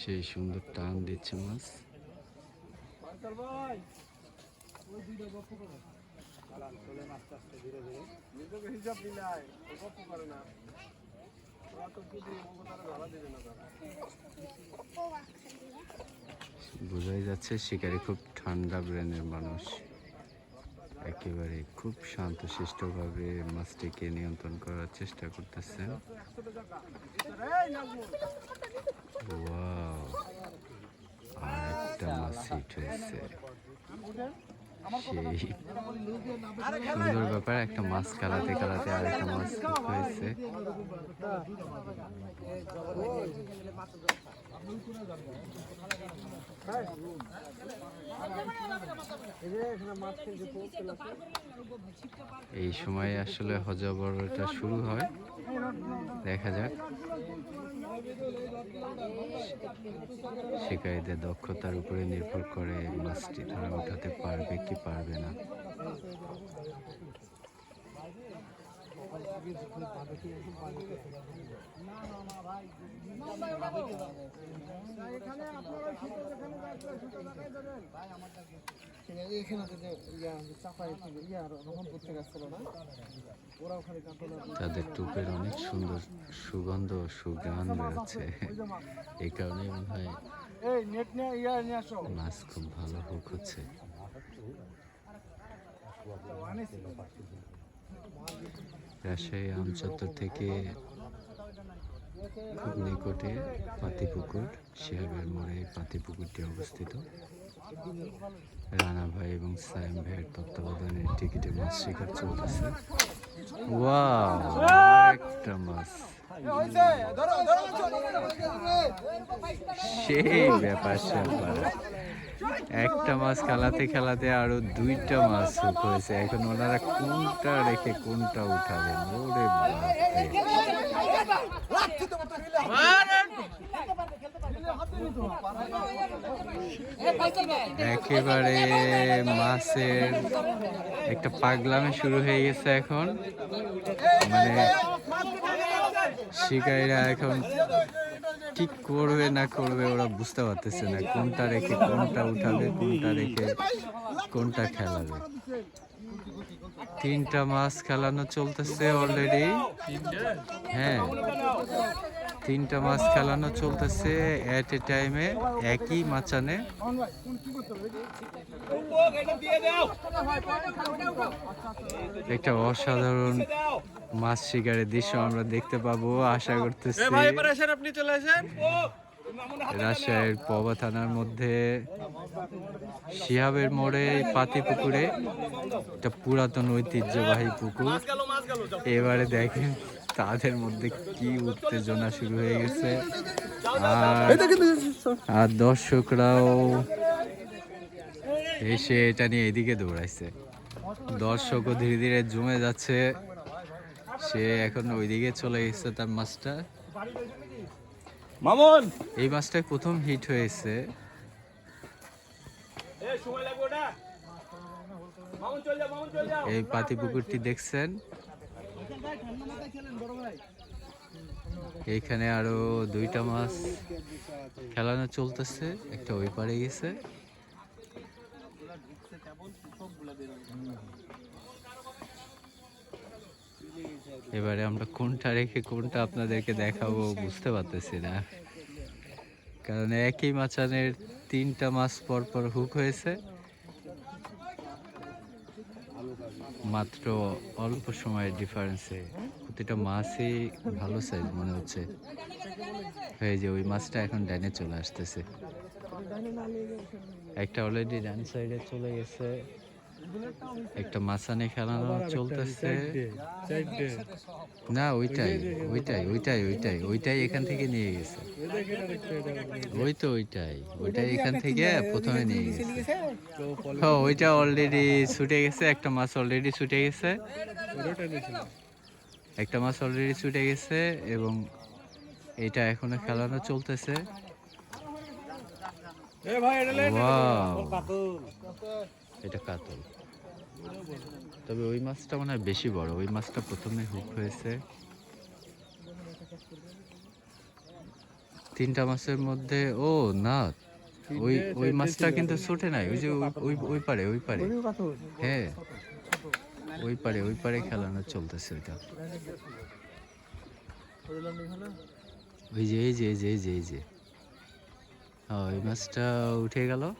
সেই সুন্দর টান দিচ্ছে মাছ। বোঝাই যাচ্ছে শিকারি খুব ঠান্ডা ব্রেনের মানুষ। একেবারে খুব শান্তশিষ্টভাবে মাছটিকে নিয়ন্ত্রণ করার চেষ্টা করতেছেন। আর মাছ হিট হয়েছে। সেই সুন্দর ব্যাপার, একটা মাছ কালাতে কালাতে আর একটা মাছ হয়েছে। এই সময় আসলে হজবরটা শুরু হয়। দেখা যাক। শিকারীদের দক্ষতার উপরে নির্ভর করে মাছটি তারা উঠাতে পারবে কি পারবে না এখানে যে ইয়া চাপাই ইয়া রহন করতে গেছিল না ওরা ওখানে কাঁপলো তাদের টুপের অনেক সুন্দর সুগন্ধ সুগান বেরোচ্ছে এই কারণে মনে হয় মাছ খুব ভালো হুক হচ্ছে। রাজশাহী আমচত্বর থেকে খুব নিকটে পাতিপুকুর শিহাবের মোড়ে পাতিপুকুরটি অবস্থিত। রানা ভাই এবং সাইম ভাইয়ের তত্ত্বাবধানে টিকিটে মাছ শিকার চলতেছে। একটা মাছ। সেই ব্যাপার স্যাপার একটা মাছ খেলাতে খেলাতে আরও দুইটা মাছ হুক হয়েছে। এখন ওনারা কোনটা রেখে কোনটা উঠাবেন ওরে একেবারে মাছের একটা পাগলামে শুরু হয়ে গেছে এখন। মানে শিকারীরা এখন কি করবে না করবে ওরা বুঝতে পারতেছে না কোনটা রেখে কোনটা উঠাবে, কোনটা রেখে কোনটা খেলাবে। তিনটা মাছ খেলানো চলতেছে অলরেডি হ্যাঁ। তিনটা মাছ খেলানো চলতেছে এট এ টাইমে একই মাচানে। একটা অসাধারণ মাছ শিকারের দৃশ্য আমরা দেখতে পাবো আশা করতেছি। আপনি চলে আসেন। রাজশাহীর পবা থানার মধ্যে শিহাবের মোড়ে পাতি পুকুরে একটা পুরাতন ঐতিহ্যবাহী পুকুর। এবারে দেখেন তাদের মধ্যে কি উত্তেজনা শুরু হয়ে গেছে। আর আর দর্শকরাও এসে এটা নিয়ে এদিকে দৌড়াইছে। দর্শকও ধীরে ধীরে জমে যাচ্ছে। সে এখন ওইদিকে চলে গেছে তার মাছটা। মামুন! এই মাছটা প্রথম হিট হয়েছে। এই পাতি পুকুরটি দেখছেন? এইখানে আরও দুইটা মাছ খেলানো চলতেছে। একটা ওই পারে গেছে। এবারে আমরা কোনটা রেখে কোনটা আপনাদেরকে দেখাবো বুঝতে পারতেছি না। কারণ একই মাচানের তিনটা মাছ পর পর হুক হয়েছে। মাত্র অল্প সময়ের ডিফারেন্সে প্রতিটা মাছই ভালো সাইজ মনে হচ্ছে। হয়ে যে ওই মাছটা এখন ডাইনে চলে আসতেছে। একটা অলরেডি ডান সাইডে চলে গেছে। একটা মাছানে খেলানো চলতেছে। না ওইটাই ওইটাই ওইটাই ওইটাই ওইটাই এখান থেকে নিয়ে গেছে। ওই তো ওইটাই ওইটাই এখান থেকে প্রথমে নিয়ে গেছে। হ্যাঁ ওইটা অলরেডি ছুটে গেছে একটা মাছ অলরেডি ছুটে গেছে। একটা মাছ অলরেডি ছুটে গেছে এবং এটা এখনও খেলানো চলতেছে! এটা কাতল। তবে ওই মাছটা মনে বেশি বড়। ওই মাছটা প্রথমে হুক হয়েছে। তিনটা মাছের মধ্যে, ও না, ওই ওই মাছটা কিন্তু ছোটে নাই। ওই যে ওই- ওই পারে ওই পারে। হ্যাঁ ওই পারে ওই পারে খেলানো চলতেছে ওইটা। ওই যে, এই যে এই যে এই যে। হ্যাঁ ওই মাছটা উঠে গেল।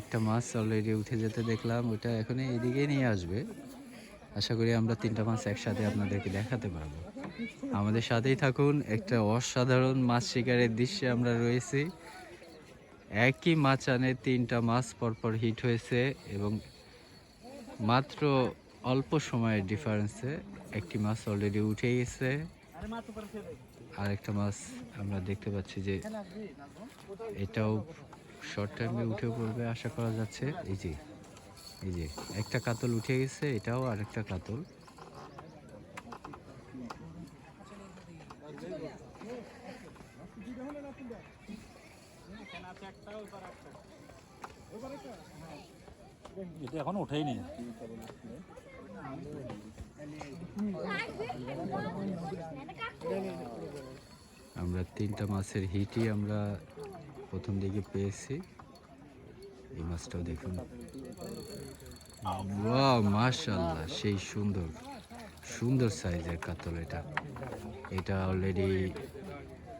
একটা মাছ অলরেডি উঠে যেতে দেখলাম ওটা এখন এদিকে নিয়ে আসবে। আশা করি আমরা তিনটা মাছ একসাথে আপনাদেরকে দেখাতে পারব। আমাদের সাথেই থাকুন, একটা অসাধারণ মাছ শিকারের দৃশ্যে আমরা রয়েছি। একই মাছ আনে, তিনটা মাছ পরপর হিট হয়েছে এবং মাত্র অল্প সময়ের ডিফারেন্সে একটি মাছ অলরেডি উঠে গেছে। আর একটা মাছ আমরা দেখতে পাচ্ছি যে এটাও শর্ট টাইমে উঠে পড়বে আশা করা যাচ্ছে। এই যে এই যে একটা কাতল উঠে গেছে এটাও আরেকটা কাতল। এটা এখন ওঠেইনি আমরা তিনটা মাছের হিটই আমরা প্রথম দিকে পেয়েছি। এই মাছটাও দেখুন। মাশাল্লাহ সেই সুন্দর। সুন্দর সাইজের কাতল এটা। এটা অলরেডি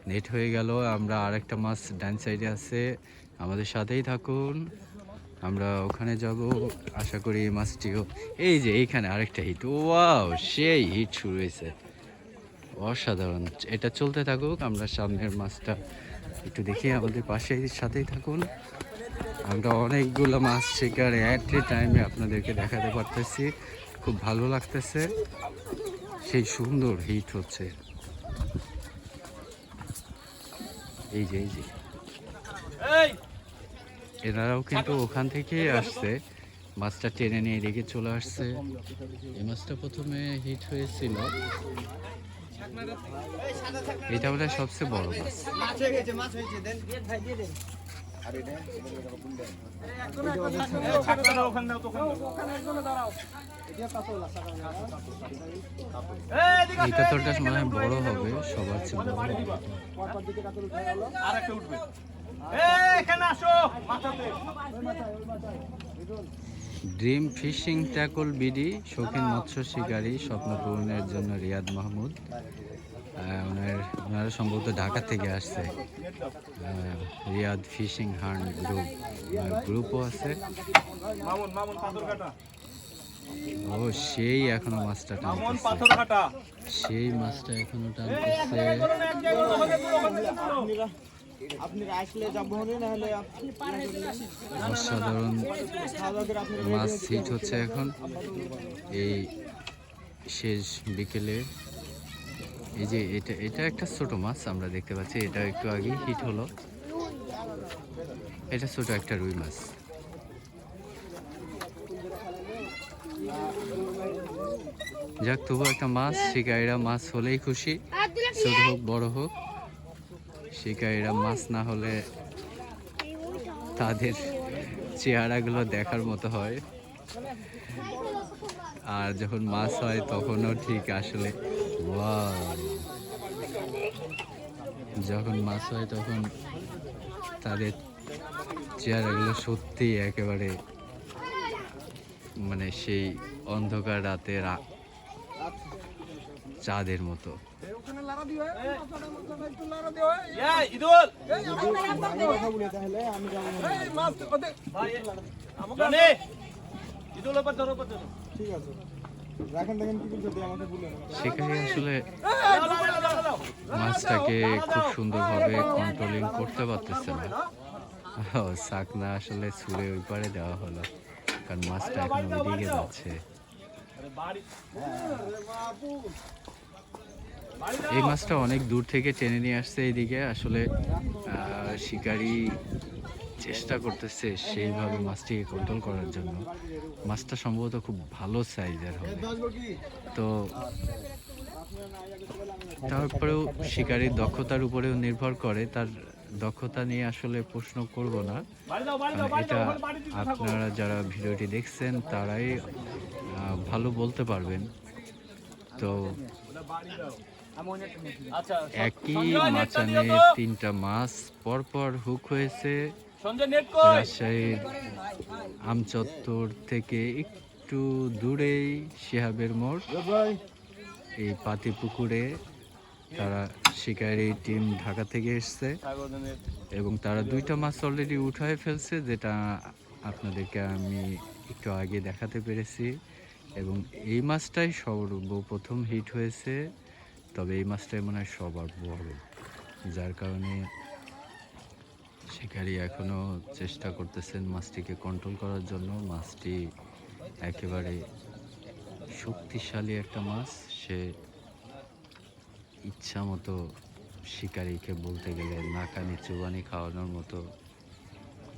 নেট হয়ে গেল। আমরা আরেকটা মাছ ডান সাইডে আছে। আমাদের সাথেই থাকুন। আমরা ওখানে যাব। আশা করি এই মাছটিও এই যে এইখানে আরেকটা হিট ওয়াও, সেই হিট শুরু হয়েছে। অসাধারণ। এটা চলতে থাকুক, আমরা সামনের মাছটা একটু দেখি আমাদের পাশে সাথেই থাকুন। আমরা অনেকগুলো মাছ শিকার অ্যাট এ টাইমে আপনাদেরকে দেখাতে পারতেছি। খুব ভালো লাগতেছে। সেই সুন্দর হিট হচ্ছে। এই যে এই যে। এনারাও কিন্তু ওখান থেকে আসছে। মাছটা টেনে নিয়ে এদিকে চলে আসছে। এই মাছটা প্রথমে হিট হয়েছিল। এটা বোধহয় সবচেয়ে বড় মাছ। এই কাতলটা মনে হয় বড় হবে সবার চেয়ে বড় হবে। এটা। ড্রিম ফিশিং ট্যাকল বিডি শৌখিন মৎস্য শিকারী স্বপ্ন পূরণের জন্য রিয়াদ মাহমুদ ওনার ওনারা সম্ভবত ঢাকা থেকে আসছে রিয়াদ ফিশিং হান্ট গ্রুপ গ্রুপও আছে ও সেই এখনও মাছটা টানতেছে সেই মাছটা এখনও টানতেছে অসাধারণ মাছ হিট হচ্ছে এখন। এই শেষ বিকেলে। এই যে এটা এটা একটা ছোট মাছ আমরা দেখতে পাচ্ছি। এটা একটু আগে হিট হলো। এটা ছোট একটা রুই মাছ। যাক তবু একটা মাছ, শিকারীরা মাছ হলেই খুশি। ছোট হোক, বড় হোক। শিকারীরা মাছ না হলে তাদের চেহারাগুলো দেখার মতো হয় আর যখন মাছ হয় তখনও ঠিক আসলে! যখন মাছ হয় তখন তাদের চেহারাগুলো সত্যিই একেবারে মানে সেই অন্ধকার রাতের চাঁদের মতো সেখানে আসলে মাছটাকে খুব সুন্দরভাবে কন্ট্রোলিং করতে পারতেছে না ও, চাকনা আসলে ছুঁড়ে ওই পারে দেওয়া হলো কারণ মাছটা এখন ওইদিকে যাচ্ছে এই মাছটা অনেক দূর থেকে টেনে নিয়ে আসছে এইদিকে। আসলে শিকারি চেষ্টা করতেছে সেইভাবে মাছটিকে কন্ট্রোল করার জন্য। মাছটা সম্ভবত খুব ভালো সাইজের হবে। তো তারপরেও শিকারীর দক্ষতার উপরেও নির্ভর করে। তার দক্ষতা নিয়ে আসলে প্রশ্ন করব না। এটা আপনারা যারা ভিডিওটি দেখছেন তারাই ভালো বলতে পারবেন। তো একই মাচানে তিনটা মাছ পরপর হুক হয়েছে। সঞ্জয় নেট কই? রাজশাহীর আমচত্বর থেকে একটু দূরেই শিহাবের মোড়। এই পাতি পুকুরে তারা শিকারি টিম ঢাকা থেকে এসছে। এবং তারা দুইটা মাছ অলরেডি উঠায় ফেলছে যেটা আপনাদেরকে আমি একটু আগে দেখাতে পেরেছি। এবং এই মাছটাই সর্বপ্রথম হিট হয়েছে। তবে এই মাছটাই মনে হয় সবার বড় যার কারণে শিকারি এখনও চেষ্টা করতেছেন মাছটিকে কন্ট্রোল করার জন্য। মাছটি একেবারে শক্তিশালী একটা মাছ, সে ইচ্ছা মতো শিকারিকে বলতে গেলে নাকানি চুবানি খাওয়ানোর মতো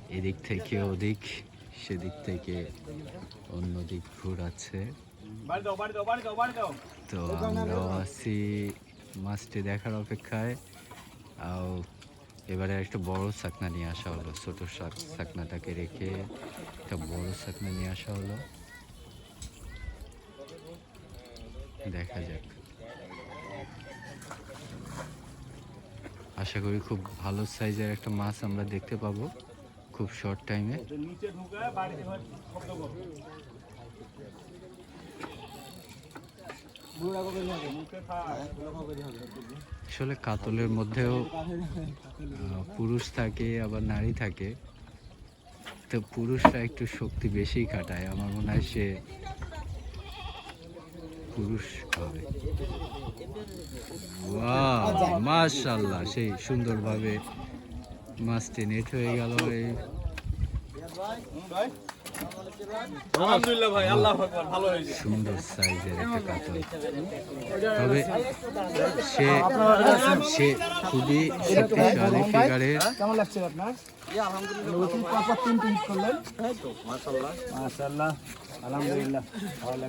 এদিক থেকে ওদিক, সেদিক থেকে অন্য দিক ঘুরাচ্ছে। তো আমরাও আছি মাছটি দেখার অপেক্ষায়। আর এবারে একটা বড় চাকনা নিয়ে আসা হলো ছোট চাকনাটাকে রেখে একটা বড় চাকনা নিয়ে আসা হলো। দেখা যাক। আশা করি খুব ভালো সাইজের একটা মাছ আমরা দেখতে পাবো খুব শর্ট টাইমে। আসলে কাতলের মধ্যেও পুরুষ থাকে, আবার নারী থাকে। তো পুরুষরা একটু শক্তি বেশি কাটায় আমার মনে হয় সে পুরুষ হবে। মাশাল্লাহ সেই সুন্দরভাবে মাছটি নেট হয়ে গেল এই আলহামদুলিল্লাহ ভাই আল্লাহ আকবার ভালো হয়েছে। সুন্দর সাইজের একটা কাতল। তবে সে সে খুবই শক্তিশালী ফিগারের কেমন লাগছে আপনার? নতুন পরপর তিনটে হিট করলেন মাশাআল্লাহ আলহামদুলিল্লাহ ভালো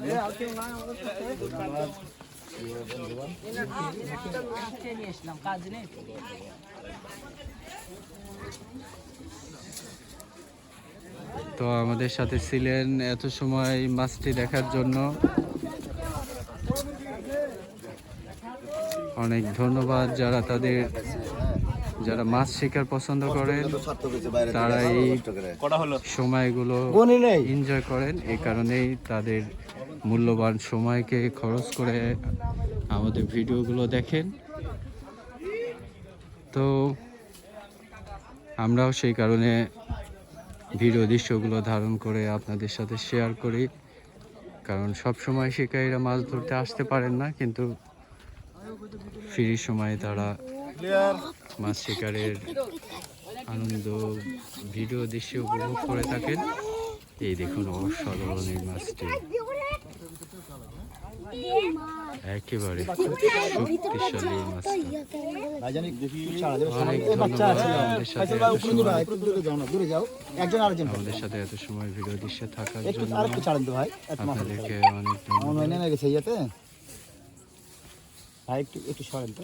তো আমাদের সাথে ছিলেন এত সময় মাছটি দেখার জন্য। অনেক ধন্যবাদ যারা তাদের যারা মাছ শিকার পছন্দ করেন তারা এই সময়গুলো এনজয় করেন এই কারণেই তাদের মূল্যবান সময়কে খরচ করে আমাদের ভিডিওগুলো দেখেন। তো আমরাও সেই কারণে ভিডিও দৃশ্যগুলো ধারণ করে আপনাদের সাথে শেয়ার করি। কারণ সব সময় শিকারীরা মাছ ধরতে আসতে পারেন না, কিন্তু ফ্রি সময় তারা মাছ শিকারের আনন্দ ভিডিও দৃশ্য উপভোগ করে থাকেন। এই দেখুন অসাধারণ এই মাছটি। একেবারে শক্তিশালী আমাদের সাথে এত সময় ভিডিও দৃশ্যে থাকার একটু জন্য আপনাদেরকে অনেক মনে ধন্যবাদ। ভাই একটু একটু সরেন তো।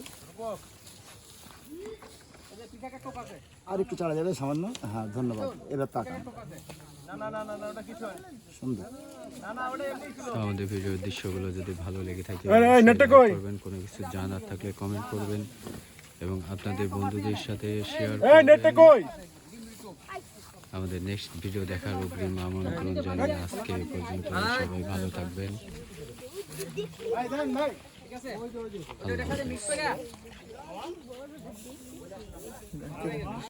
আর একটু ছাড়া যাবে সামান্য। হ্যাঁ ধন্যবাদ। এবার তাকান না না না না না ওটা কিছু সুন্দর। না না ওটা এমনি ছিল। তো আমাদের ভিডিওর দৃশ্যগুলো যদি ভালো লেগে থাকে? করবেন কোনো কিছু জানার থাকলে কমেন্ট করবেন এবং আপনাদের বন্ধুদের সাথে শেয়ার এই নেটটা কই? আমাদের নেক্সট ভিডিও দেখার অগ্রিম আমন্ত্রণ জানিয়ে আজকে পর্যন্ত সবাই ভালো থাকবেন। আল্লাহ।